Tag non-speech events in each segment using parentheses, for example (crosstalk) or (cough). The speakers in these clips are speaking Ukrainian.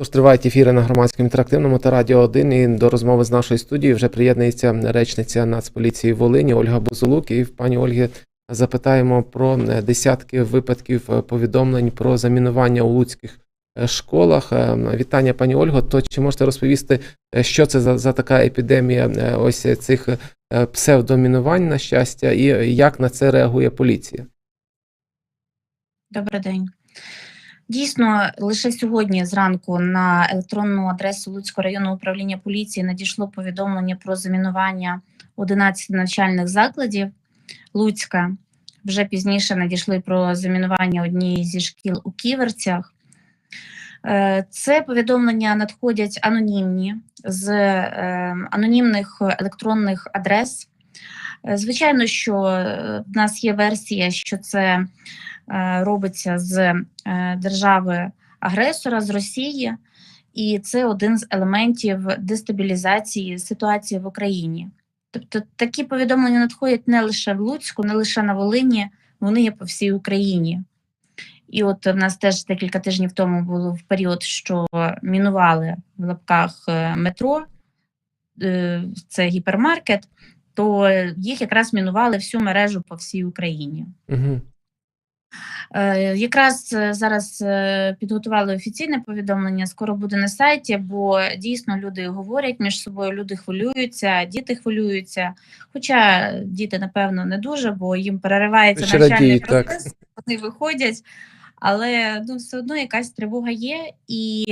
Тож тривають ефіри на громадському інтерактивному та радіо 1. І до розмови з нашої студії вже приєднується речниця Нацполіції Волині Ольга Бузулук. І в пані Ольги запитаємо про е, десятки випадків е, повідомлень про замінування у луцьких е, школах. Вітання, пані Ольго. То чи можете розповісти, що це за, за така епідемія ось цих псевдомінувань, на щастя, і як на це реагує поліція? Добрий день. Дійсно, лише сьогодні зранку на електронну адресу Луцького районного управління поліції надійшло повідомлення про замінування 11 навчальних закладів Луцька. Вже пізніше надійшли про замінування однієї зі шкіл у Ківерцях. Е, Це повідомлення надходять анонімні з е, анонімних електронних адрес. Е, Звичайно, що в нас є версія, що це робиться з е, держави агресора з Росії, і це один з елементів дестабілізації ситуації в Україні. Тобто такі повідомлення надходять не лише в Луцьку, не лише на Волині, вони є по всій Україні. І от в нас теж декілька тижнів тому було в період, що мінували в лапках е, метро, е, це гіпермаркет, то їх якраз мінували всю мережу по всій Україні. Угу. Е, Якраз е, зараз е, підготували офіційне повідомлення. Скоро буде на сайті, бо дійсно люди говорять між собою, люди хвилюються, діти хвилюються. Хоча діти, напевно, не дуже, бо їм переривається навчальний радіють, так. процес, вони виходять, але ну, все одно якась тривога є. І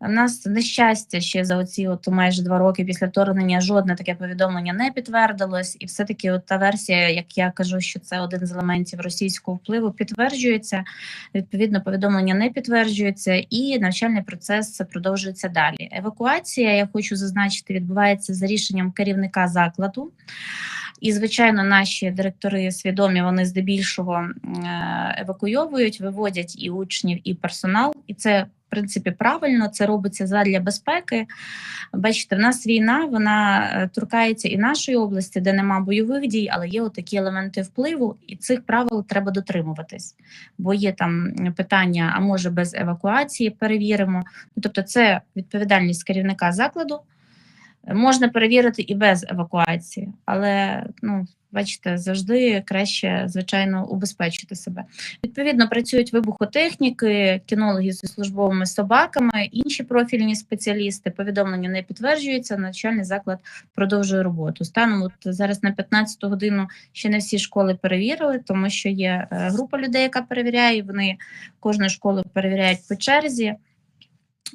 в нас нещастя ще за оці от майже два роки після вторгнення жодне таке повідомлення не підтвердилось, і все-таки от та версія, як я кажу, що це один з елементів російського впливу, підтверджується. Відповідно, повідомлення не підтверджується, і навчальний процес продовжується далі. Евакуація, я хочу зазначити, відбувається за рішенням керівника закладу. І, звичайно, наші директори свідомі, вони здебільшого е, евакуйовують, виводять і учнів, і персонал. І це, в принципі, правильно, це робиться задля безпеки. Бачите, в нас війна, вона е, торкається і нашої області, де нема бойових дій, але є такі елементи впливу, і цих правил треба дотримуватись. Бо є там питання, а може без евакуації перевіримо. Ну, тобто, це відповідальність керівника закладу. Можна перевірити і без евакуації, але ну бачите, завжди краще, звичайно, убезпечити себе. Відповідно, працюють вибухотехніки, кінологи зі службовими собаками, інші профільні спеціалісти. Повідомлення не підтверджується. Навчальний заклад продовжує роботу. Станом от зараз на 15 годину ще не всі школи перевірили, тому що є е, група людей, яка перевіряє. Вони кожну школу перевіряють по черзі.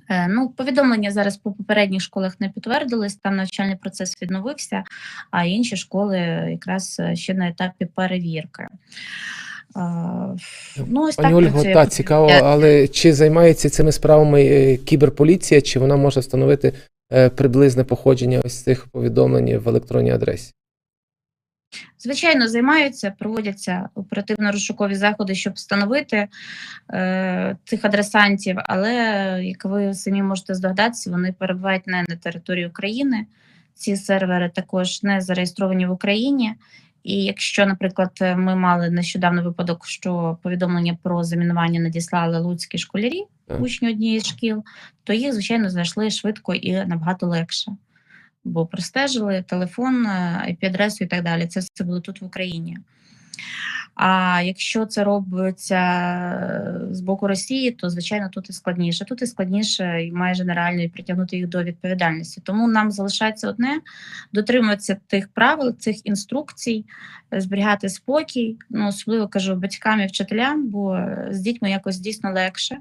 Е, Ну, повідомлення зараз по попередніх школах не підтвердились, там навчальний процес відновився, а інші школи якраз е, ще на етапі перевірки. Е, Ну, ось Пані так Ольго, працює та цікаво, але чи займається цими справами кіберполіція, чи вона може встановити приблизне походження ось цих повідомлень в електронній адресі? Звичайно, займаються, проводяться оперативно-розшукові заходи, щоб встановити е, цих адресантів, але як ви самі можете здогадатися, вони перебувають не на території України. Ці сервери також не зареєстровані в Україні. І якщо, наприклад, ми мали нещодавно випадок, що повідомлення про замінування надіслали луцькі школярі, учні однієї з шкіл, то їх, звичайно, знайшли швидко і набагато легше. Бо простежили телефон, е, IP-адресу і так далі. Це все було тут в Україні. А якщо це робиться е, з боку Росії, то звичайно тут і складніше. Тут і складніше і майже нереально притягнути їх до відповідальності. Тому нам залишається одне дотримуватися тих правил, цих інструкцій, е, зберігати спокій. Ну особливо кажу батькам і вчителям, бо е, з дітьми якось дійсно легше.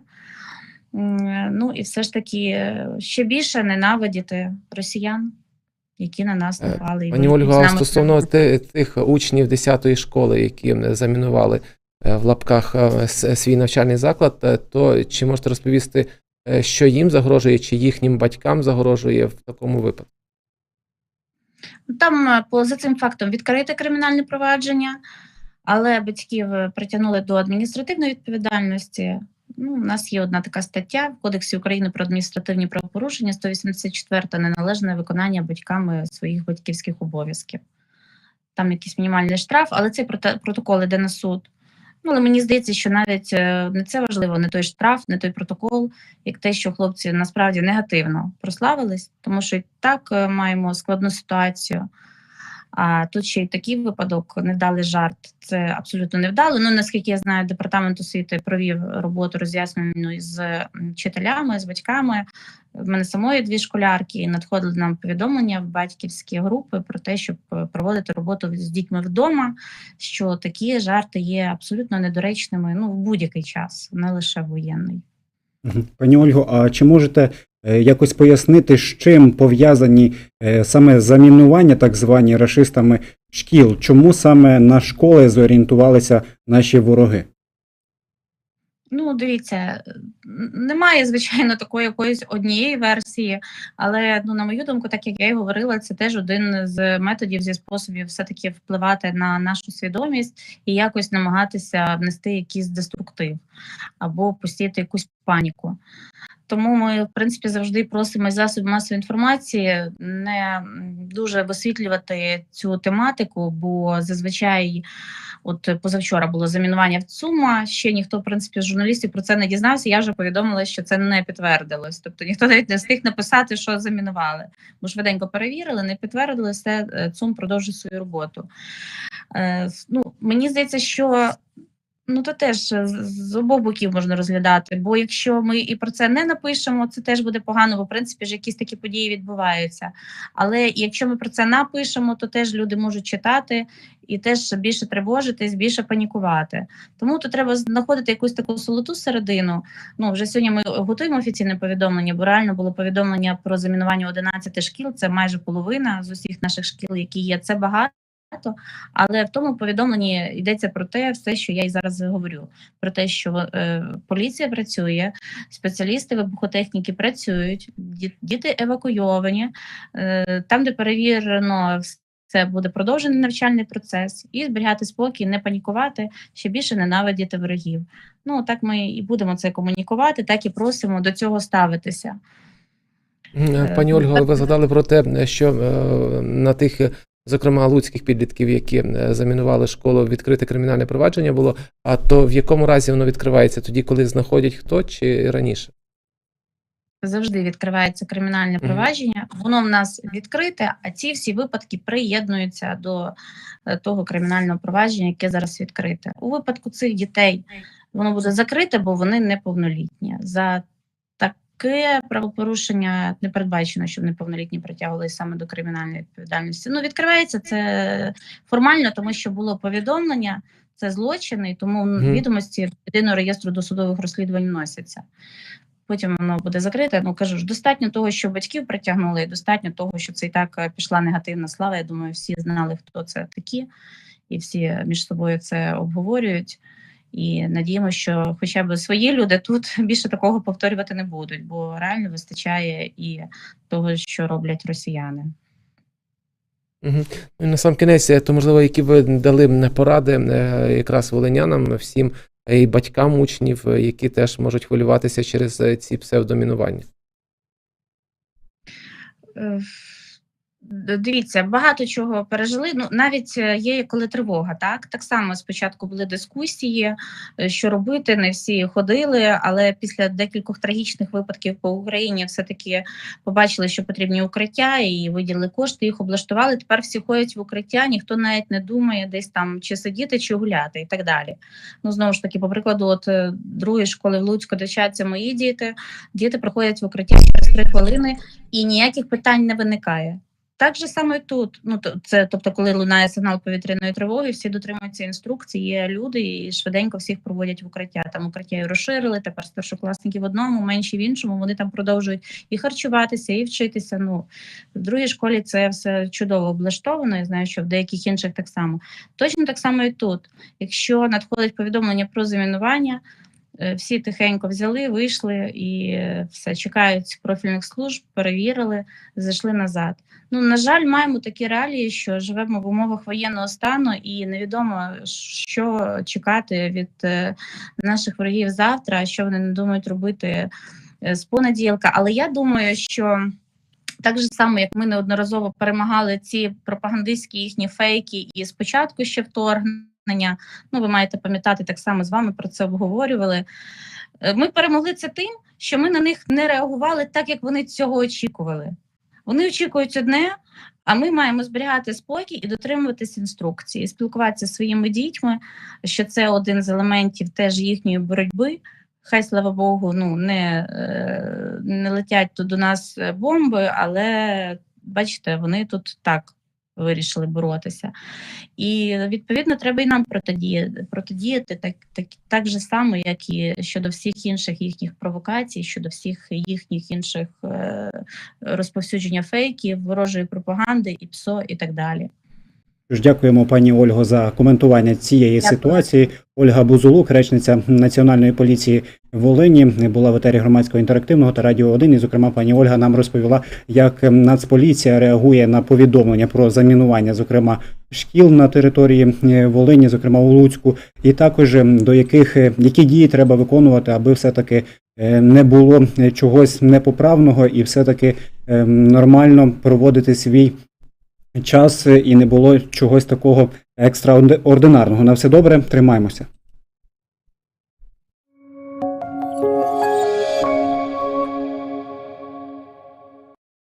Ну і все ж таки е, ще більше ненавидіти росіян, які на нас Е, напали. Пані воюють з Ольго, а стосовно тих учнів 10-ї школи, які замінували е, в лапках е, свій навчальний заклад, то чи можете розповісти, що їм загрожує, чи їхнім батькам загрожує в такому випадку? Ну, Там е, по за цим фактом відкрите кримінальне провадження, але батьків притягнули до адміністративної відповідальності. Ну, у нас є одна така стаття в Кодексі України про адміністративні правопорушення, 184 неналежне виконання батьками своїх батьківських обов'язків. Там якийсь мінімальний штраф, але цей протокол іде на суд. Ну, але мені здається, що навіть е, не це важливо, не той штраф, не той протокол, як те, що хлопці насправді негативно прославились, тому що і так е, маємо складну ситуацію. А тут ще й такий випадок невдалий жарт. Це абсолютно невдало. Ну наскільки я знаю, департамент освіти провів роботу роз'яснену з вчителями, з батьками. В мене самої дві школярки і надходили нам повідомлення в батьківські групи про те, щоб е, проводити роботу з дітьми вдома, що такі жарти є абсолютно недоречними ну в будь-який час, не лише воєнний. Пані Ольго, а чи можете якось пояснити, з чим пов'язані е, саме замінування, так звані рашистами шкіл? Чому саме на школи зорієнтувалися наші вороги? Ну, дивіться, е, немає, звичайно, такої якоїсь однієї версії, але ну, на мою думку, так як я і говорила, це теж один з методів зі способів все-таки впливати на нашу свідомість і якось намагатися внести якийсь деструктив або пустити якусь паніку. Тому ми, в принципі, завжди просимо засоби масової інформації не дуже висвітлювати цю тематику, бо зазвичай, от позавчора було замінування в ЦУМа, ще ніхто, в принципі, з журналістів про це не дізнався. Я вже повідомила, що це не підтвердилось. Тобто ніхто навіть не встиг написати, що замінували. Бо швиденько перевірили, не підтвердили, все е, ЦУМ продовжує свою роботу. Е, ну, мені здається, що Ну, то теж е, з обох боків можна розглядати. Бо якщо ми і про це не напишемо, це теж буде погано, бо в принципі ж якісь такі події відбуваються. Але якщо ми про це напишемо, то теж люди можуть читати і теж більше тривожитись, більше панікувати. Тому то треба знаходити якусь таку солоту середину. Ну вже сьогодні ми готуємо офіційне повідомлення, бо реально було повідомлення про замінування 11 шкіл. Це майже половина з усіх наших шкіл, які є. Це багато. Але в тому повідомленні йдеться про те, все, що я і зараз говорю: про те, що е, поліція працює, спеціалісти вибухотехніки працюють, діти евакуйовані, е, там, де перевірено, це буде продовжений навчальний процес, і зберігати спокій, не панікувати, ще більше ненавидіти ворогів. Ну так ми і будемо це комунікувати, так і просимо до цього ставитися. Е, Пані Ольго, ви згадали про те, що е, на тих, зокрема, луцьких підлітків, які е, замінували школу, відкрите кримінальне провадження було. А то в якому разі воно відкривається? Тоді, коли знаходять хто чи раніше? завжди відкривається кримінальне провадження. Воно в нас відкрите, а ці всі випадки приєднуються до е, того кримінального провадження, яке зараз відкрите. У випадку цих дітей воно буде закрите, бо вони неповнолітні. За таке правопорушення не передбачено, щоб неповнолітні притягувалися саме до кримінальної відповідальності. Ну, відкривається це формально, тому що було повідомлення. Це злочини, і тому Мгм. відомості єдиного реєстру досудових розслідувань вносяться потім воно буде закрите. Ну кажу ж, достатньо того, що батьків притягнули, і достатньо того, що це і так е, пішла негативна слава. Я думаю, всі знали, хто це такі, і всі між собою це обговорюють. І надіємося, що хоча б свої люди тут (laughs) більше такого повторювати не будуть, бо реально вистачає і того, що роблять росіяни. Угу. На сам кінець, е, то можливо, які ви дали поради е, якраз волинянам, всім е, і батькам учнів, які теж можуть хвилюватися через ці псевдомінування. Дивіться, багато чого пережили. Ну навіть е, є коли тривога. Так так само спочатку були дискусії, е, що робити. Не всі ходили, але після декількох трагічних випадків по Україні все таки побачили, що потрібні укриття, і виділили кошти, їх облаштували. Тепер всі ходять в укриття, ніхто навіть не думає десь там чи сидіти, чи гуляти, і так далі. Ну знову ж таки, по прикладу, от е, другої школи в Луцьку, де вчаться мої діти, діти приходять в укриття через три хвилини і ніяких питань не виникає. Так же саме тут. Ну то це, тобто, коли лунає сигнал повітряної тривоги, всі дотримуються інструкцій, є люди і швиденько всіх проводять в укриття. Там укриття розширили. Тепер старшокласники в одному, менші в іншому. Вони там продовжують і харчуватися, і вчитися. Ну в другій школі це все чудово облаштовано. Я знаю, що в деяких інших так само. Точно так само і тут. Якщо надходить повідомлення про замінування. Е, Всі тихенько взяли, вийшли і е, все чекають профільних служб, перевірили, зайшли назад. Ну на жаль, маємо такі реалії, що живемо в умовах воєнного стану, і невідомо, що чекати від е, наших ворогів завтра, що вони не думають робити з понеділка. Але я думаю, що так же само, як ми неодноразово перемагали ці пропагандистські їхні фейки, і спочатку ще вторгнення. Ну, ви маєте пам'ятати так само з вами про це обговорювали. Е, Ми перемогли це тим, що ми на них не реагували так, як вони цього очікували. Вони очікують одне, а ми маємо зберігати спокій і дотримуватись інструкції, спілкуватися зі своїми дітьми, що це один з елементів теж їхньої боротьби. Хай, слава Богу, ну не, е, не летять тут до нас е, бомби, але бачите, вони тут так вирішили боротися. І відповідно треба і нам протидіяти, протидіяти так, так, так же само, як і щодо всіх інших їхніх провокацій, щодо всіх їхніх інших е, розповсюдження фейків, ворожої пропаганди, і ПСО, і так далі. Тож дякуємо пані Ольго за коментування цієї Дякую. ситуації. Ольга Бузулук, речниця Національної поліції Волині, була в етері громадського інтерактивного та радіо 1. І, зокрема, пані Ольга нам розповіла, як Нацполіція реагує на повідомлення про замінування, зокрема шкіл на території е, Волині, зокрема у Луцьку, і також е, до яких е, які дії треба виконувати, аби все таки не було е, чогось непоправного і все таки нормально проводити свій час е, і не було чогось такого екстраординарного. На все добре, тримаємося.